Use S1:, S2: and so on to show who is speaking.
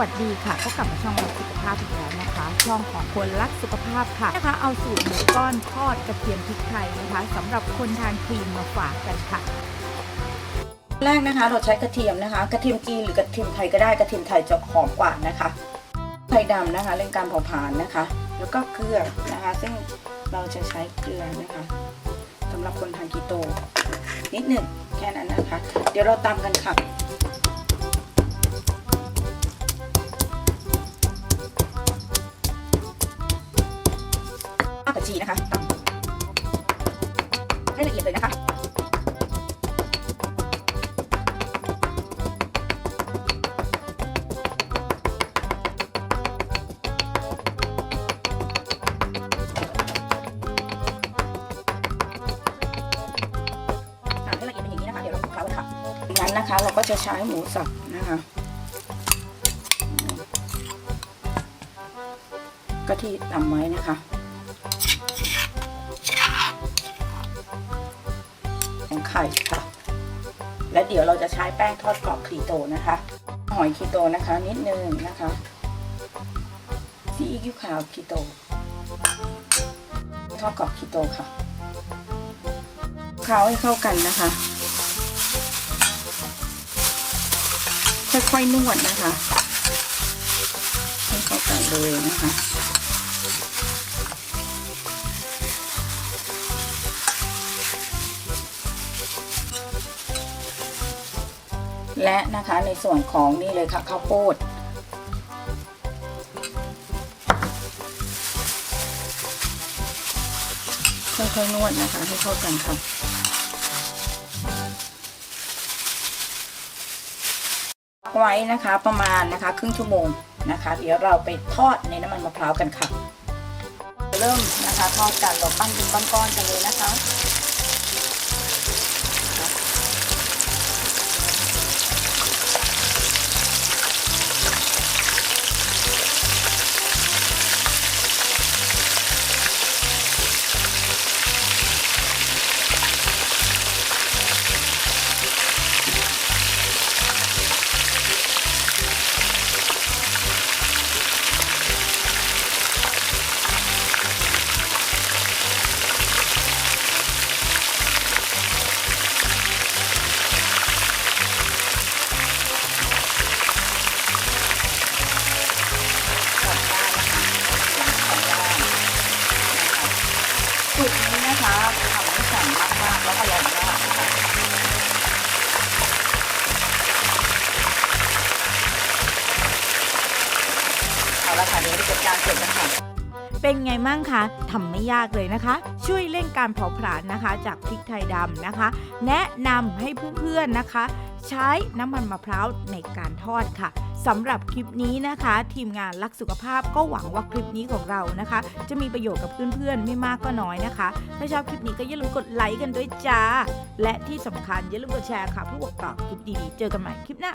S1: วัสดีค่ะ ก็กลับมาช่องรักสุขภาพอีกแล้วนะคะ ช่องของคนรักสุขภาพค่ะนะคะ เอาสูตรหมูก้อนทอดกระเทียมพริกไทยนะคะสำหรับคนทานครีมมาฝากกันค่ะ
S2: แรกนะคะ เราใช้กระเทียมนะคะ กระเทียมจีนหรือกระเทียมไทยก็ได้กระเทียมไทยจะหอมกว่านะคะไทยดำนะคะเร่งการเผาผลาญนะคะ แล้วก็เกลือนะคะ ซึ่งเราจะใช้เกลือนะคะสำหรับคนทานคีโต นิดหนึ่งแค่นั้นนะคะ เดี๋ยวเราตำกันค่ะีนะคะตำให้ละเอียดเลยนะคะทำให้ละเอียดเป็นอย่างนี้นะคะเดี๋ยวเราคลุกเคล้าเลยค่ะงั้นนะคะเราก็จะใช้หมูสับนะคะก็ที่ตำไว้นะคะ ไข่ค่ะ และเดี๋ยวเราจะใช้แป้งทอดกรอบคีโตนะคะ หอยคีโตนะคะ นิดนึงนะคะซีอิ๊วขาวคีโต ทอดกรอบคีโตค่ะเคล้าให้เข้ากันนะคะ ค่อยๆนวดนะคะให้เข้ากันเลยนะคะ และนะคะในส่วนของนี่เลยค่ะข้าวโพดค่อยๆนวดนะคะให้เข้ากันค่ะไว้นะคะประมาณนะคะครึ่งชั่วโมงนะคะ เดี๋ยวเราไปทอดในน้ำมันมะพร้าวกันค่ะ เริ่มนะคะทอดกันเราปั้นเป็นก้อนๆกันเลยนะคะ สูตรนี้นะคะทำให้แข็งมากๆแล้วก็ร้อนมากนะคะเอาละค่ะเดี๋ยวจัดการเสร็จกันค่ะ
S1: เป็นไงมั่งคะทำไม่ยากเลยนะคะ ช่วยเร่งการเผาผลาญนะคะ จากพริกไทยดำนะคะ แนะนำให้เพื่อนๆนะคะ ใช้น้ำมันมะพร้าวในการทอดค่ะ สำหรับคลิปนี้นะคะ ทีมงานรักสุขภาพก็หวังว่าคลิปนี้ของเรานะคะ จะมีประโยชน์กับเพื่อนๆ ไม่มากก็น้อยนะคะ ถ้าชอบคลิปนี้ก็อย่าลืมกดไลค์กันด้วยจ้า และที่สำคัญอย่าลืมกดแชร์ค่ะเพื่อบอกต่อคลิปดีๆ เจอกันใหม่คลิปหน้า